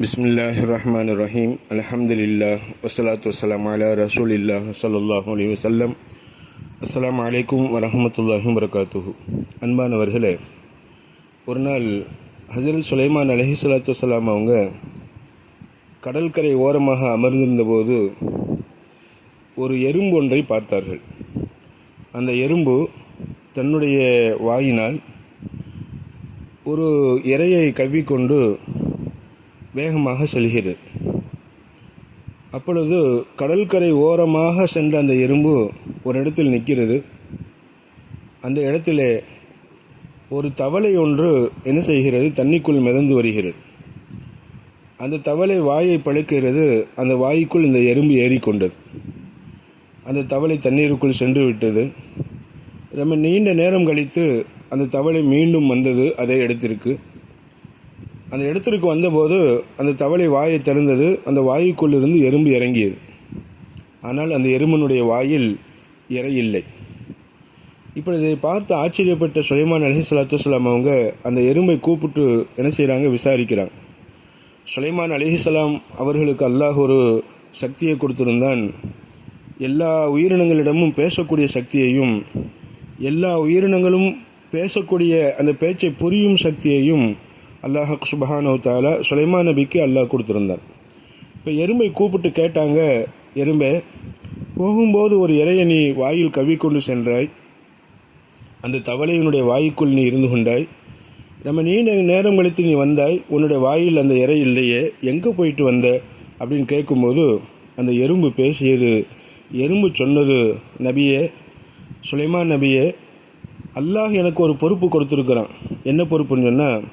பிஸ்மில்லாஹ் ரஹ்மான் ரஹீம் அலஹம்துல்லா வசலாத் வசலாம் அலா ரசூல் இல்லா சல்லாஹூ அலி வசல்லம் அஸ்லாம் அலைக்கும் வரமத்துல்லாஹும் வரகாத்துஹு அன்பானவர்களே ஒரு நாள் ஹசரத் சுலைமான் அலஹி சலாத்து வசலாம் அவங்க கடற்கரை ஓரமாக அமர்ந்திருந்தபோது ஒரு எறும்பு ஒன்றை பார்த்தார்கள். அந்த எறும்பு தன்னுடைய வாயினால் ஒரு இரையை கவ்விக்கொண்டு வேகமாக செல்கிறது. அப்பொழுது கடற்கரை ஓரமாக சென்ற அந்த எறும்பு ஒரு இடத்தில் நிற்கிறது. அந்த இடத்திலே ஒரு தவளை ஒன்று என்ன செய்கிறது? தண்ணிக்குள் மிதந்து வருகிறது. அந்த தவளை வாயை பழுக்கிறது. அந்த வாய்க்குள் இந்த எறும்பு ஏறிக்கொண்டது. அந்த தவளை தண்ணீருக்குள் சென்று விட்டது. ரொம்ப நீண்ட நேரம் கழித்து அந்த தவளை மீண்டும் வந்தது அதே இடத்திற்கு. அந்த இடத்திற்கு வந்தபோது அந்த தவளை வாயை திறந்தது. அந்த வாயுக்குள்ளிருந்து எறும்பு இறங்கியது. ஆனால் அந்த எறும்பனுடைய வாயில் இறை இல்லை இப்போ இதை பார்த்து ஆச்சரியப்பட்ட சுலைமான் அலி சலாத்துலாம் அவங்க அந்த எறும்பை கூப்பிட்டு என்ன செய்கிறாங்க விசாரிக்கிறாங்க. சுலைமான் அலிஹிசலாம் அவர்களுக்கு அல்லாஹ் ஒரு சக்தியை கொடுத்திருந்தான். எல்லா உயிரினங்களிடமும் பேசக்கூடிய சக்தியையும் எல்லா உயிரினங்களும் பேசக்கூடிய அந்த பேச்சை புரியும் சக்தியையும் அல்லாஹ் சுபஹானவத்தால சுலைமா நபிக்கு அல்லாஹ் கொடுத்துருந்தார் இப்போ எறும்பை கூப்பிட்டு கேட்டாங்க எறும்பே போகும்போது ஒரு இறையை நீ வாயில் கவிக்கொண்டு சென்றாய். அந்த தவளையினுடைய வாய்க்குள் நீ இருந்து கொண்டாய். நம்ம நீண்ட நேரம் கழித்து நீ வந்தாய். உன்னுடைய வாயில் அந்த இறை இல்லையே எங்கே போயிட்டு வந்த? அப்படின்னு கேட்கும்போது அந்த எறும்பு பேசியது எறும்பு சொன்னது நபியே சுலைமான் நபியே அல்லாஹ் எனக்கு ஒரு பொறுப்பு கொடுத்துருக்குறான். என்ன பொறுப்புன்னு சொன்னால்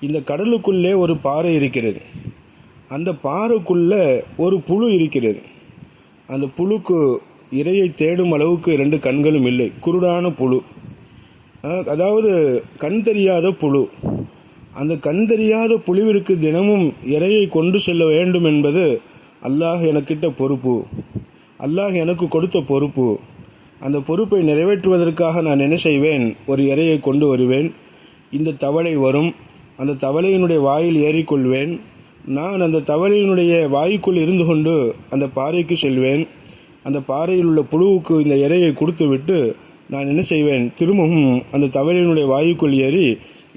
இந்த கடலுக்குள்ளே ஒரு பாறை இருக்கிறது. அந்த பாறைக்குள்ளே ஒரு புழு இருக்கிறது. அந்த புழுக்கு இரையை தேடும் அளவுக்கு ரெண்டு கண்களும் இல்லை. குருடான புழு. அதாவது கண் தெரியாத புழு. அந்த கண் தெரியாத புழுவிற்கு தினமும் இரையை கொண்டு செல்ல வேண்டும் என்பது அல்லாஹ் எனக்கிட்ட பொறுப்பு. அல்லாஹ் எனக்கு கொடுத்த பொறுப்பு. அந்த பொறுப்பை நிறைவேற்றுவதற்காக நான் என்ன செய்வேன்? ஒரு இறையை கொண்டு வருவேன். இந்த தவளை வரும். அந்த தவளையினுடைய வாயில் ஏறிக்கொள்வேன். நான் அந்த தவளையினுடைய வாய்க்குள் இருந்து கொண்டு அந்த பாறைக்கு செல்வேன். அந்த பாறையில் உள்ள புழுவுக்கு இந்த இறையை கொடுத்து விட்டு நான் என்ன செய்வேன்? திரும்பவும் அந்த தவளையினுடைய வாயுக்குள் ஏறி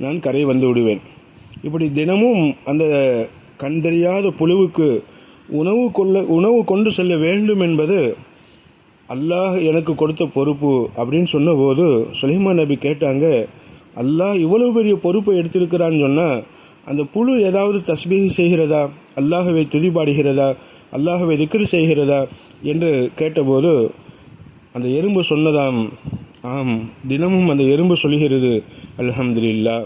நான் கரை வந்து விடுவேன். இப்படி தினமும் அந்த கண் தெரியாத புழுவுக்கு உணவு கொள்ள உணவு கொண்டு செல்ல வேண்டும் என்பது அல்லாஹ் எனக்கு கொடுத்த பொறுப்பு அப்படின்னு சொன்னபோது சுலைமான் நபி கேட்டாங்க அல்லாஹ் இவ்வளவு பெரிய பொறுப்பை எடுத்திருக்கிறான்னு சொன்னால் அந்த புழு ஏதாவது தஸ்பீகி செய்கிறதா? அல்லாஹவை துதிபாடுகிறதா? அல்லாஹவை திக்ரு செய்கிறதா? என்று கேட்டபோது அந்த எறும்பு சொன்னதாம் ஆம் தினமும் அந்த எறும்பு சொல்கிறது அலமதுல்லா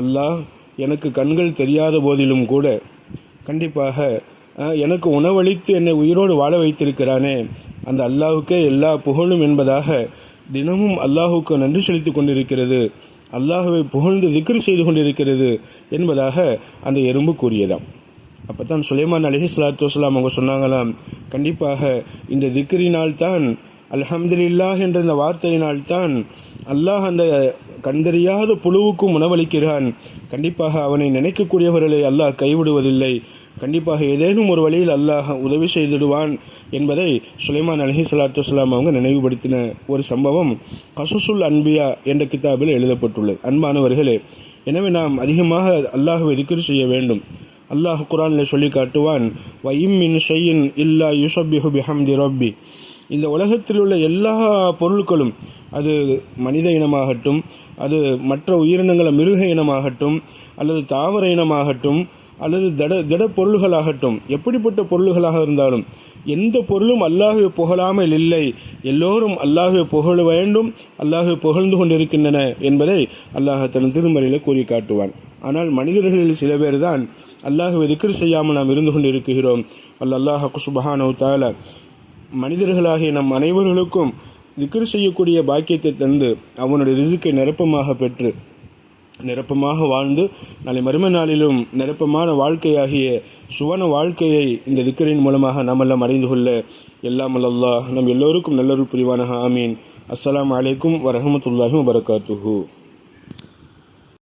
அல்லாஹ் எனக்கு கண்கள் தெரியாத போதிலும் கூட கண்டிப்பாக எனக்கு உணவளித்து என்னை உயிரோடு வாழ வைத்திருக்கிறானே. அந்த அல்லாஹுக்கே எல்லா புகழும் என்பதாக தினமும் அல்லாஹுக்கு நன்றி செலுத்தி கொண்டிருக்கிறது. அல்லாஹுவை புகழ்ந்து திக்ரு செய்து கொண்டிருக்கிறது என்பதாக அந்த எறும்பு கூறியதாம். அப்போ தான் சுலைமான் அலஹி சலாத்து வலாம் அவங்க சொன்னாங்களாம் கண்டிப்பாக இந்த திக்ரினால் தான் அல்ஹம்துலில்லாஹ் என்ற இந்த வார்த்தையினால் தான் அல்லாஹ் அந்த கண்டறியாத புழுவுக்கும் உணவளிக்கிறான். கண்டிப்பாக அவனை நினைக்கக்கூடியவர்களை அல்லாஹ் கைவிடுவதில்லை. கண்டிப்பாக ஏதேனும் ஒரு வழியில் அல்லாஹ் உதவி செய்திடுவான். என்பதை சுலைமான் அலஹி சலாத்து வலாம் அவங்க நினைவுபடுத்தின ஒரு சம்பவம் கசுசுல் அன்பியா என்ற கிதாபில் எழுதப்பட்டுள்ளது. அன்பானவர்களே எனவே நாம் அதிகமாக அல்லாஹுவை திக்ர் செய்ய வேண்டும். அல்லாஹ் குரானில் சொல்லி காட்டுவான் வயிம் மின் ஷையின் இல்லா யுசபிஹு பிஹம்தி ரப்பி. இந்த உலகத்தில் உள்ள எல்லா பொருட்களும் அது மனித இனமாகட்டும் அது மற்ற உயிரினங்களை மிருக இனமாகட்டும் அல்லது தாவர இனமாகட்டும் அல்லது திட திட பொருள்களாகட்டும் எப்படிப்பட்ட பொருள்களாக இருந்தாலும் எந்த பொருளும் அல்லாஹுவை புகழாமல் இல்லை. எல்லோரும் அல்லாஹுவை புகழ வேண்டும் அல்லாஹுவை புகழ்ந்து கொண்டிருக்கின்றன என்பதை அல்லாஹ் தன் திருமறையில் கூறி காட்டுவான் ஆனால் மனிதர்களில் சில பேர் தான் அல்லாஹுவை திக்ர் செய்யாமல் நாம் இருந்து கொண்டிருக்கிறோம். அல்ல அல்லாஹ் குசுபஹானவு தால மனிதர்களாகிய நம் அனைவர்களுக்கும் திக்ர் செய்யக்கூடிய பாக்கியத்தை தந்து அவனுடைய ரிசுக்கை நிரப்பமாக பெற்று நிரப்பமாக வாழ்ந்து நாளை மறும நாளிலும் நிரப்பமான வாழ்க்கையாகிய சுவன வாழ்க்கையை இந்த திக்கரின் மூலமாக நாமெல்லாம் அடைந்து கொள்ள எல்லாம் அல்லா நம் எல்லோருக்கும் நல்லொரு புரிவான ஆமீன். அஸ்லாம் வலைக்கும் வரமத்துல்லாஹி வரகாத்துஹூ